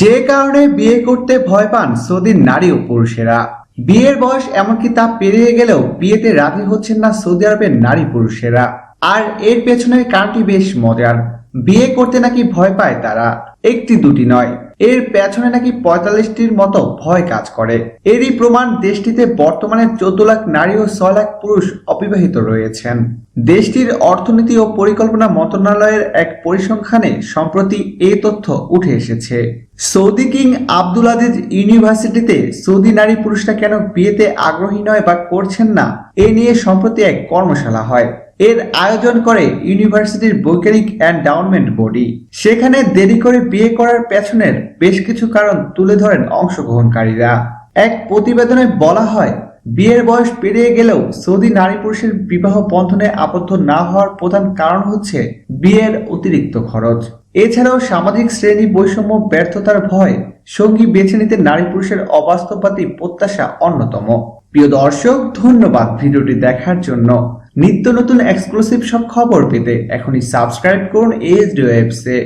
যে কারণে বিয়ে করতে ভয় পান সৌদির নারী ও পুরুষেরা। বিয়ের বয়স এমনকি তা পেরিয়ে গেলেও বিয়েতে রাজি হচ্ছেন না সৌদি আরবের নারী পুরুষেরা। আর এর পেছনের কারণটি বেশ মজার। বিয়ে করতে নাকি ভয় পায় তারা। একটি দুটি নয়। এর পেছনে নাকি পঁয়তাল্লিশটির মতো ভয় কাজ করে। এরই প্রমাণ দেশটিতে বর্তমানে চোদ্দ লাখ নারী ও ছয় লাখ পুরুষ অবিবাহিত রয়েছেন। দেশটির অর্থনীতি ও পরিকল্পনা মন্ত্রণালয়ের এক পরিসংখ্যানে সম্প্রতি এই তথ্য উঠে এসেছে। সৌদি কিং আব্দুল আজিজ ইউনিভার্সিটিতে সৌদি নারী পুরুষরা কেন বিয়েতে আগ্রহী নয় বা করছেন না, এ নিয়ে সম্প্রতি এক কর্মশালা হয়। এর আয়োজন করে ইউনিভার্সিটির বৈজ্ঞানিক এন্ডাউনমেন্ট বডি। সেখানে দেরি করে বিয়ে করার পেছনের বেশ কিছু কারণ তুলে ধরেন অংশগ্রহণকারীরা। এক প্রতিবেদনে বলা হয়, বিয়ের বয়স পেরিয়ে গেলেও সৌদি নারী পুরুষের বিবাহ বন্ধনে আবদ্ধ না হওয়ার প্রধান কারণ হচ্ছে বিয়ের অতিরিক্ত খরচ। এছাড়াও সামাজিক শ্রেণি বৈষম্য, ব্যর্থতার ভয়, সঙ্গী বেছে নিতে নারী পুরুষের অবাস্তববাদী প্রত্যাশা অন্যতম। প্রিয় দর্শক, ধন্যবাদ ভিডিওটি দেখার জন্য। নিত্য নতুন এক্সক্লুসিভ সব খবর পেতে এখনই সাবস্ক্রাইব করুন এইচডি ওয়েবসে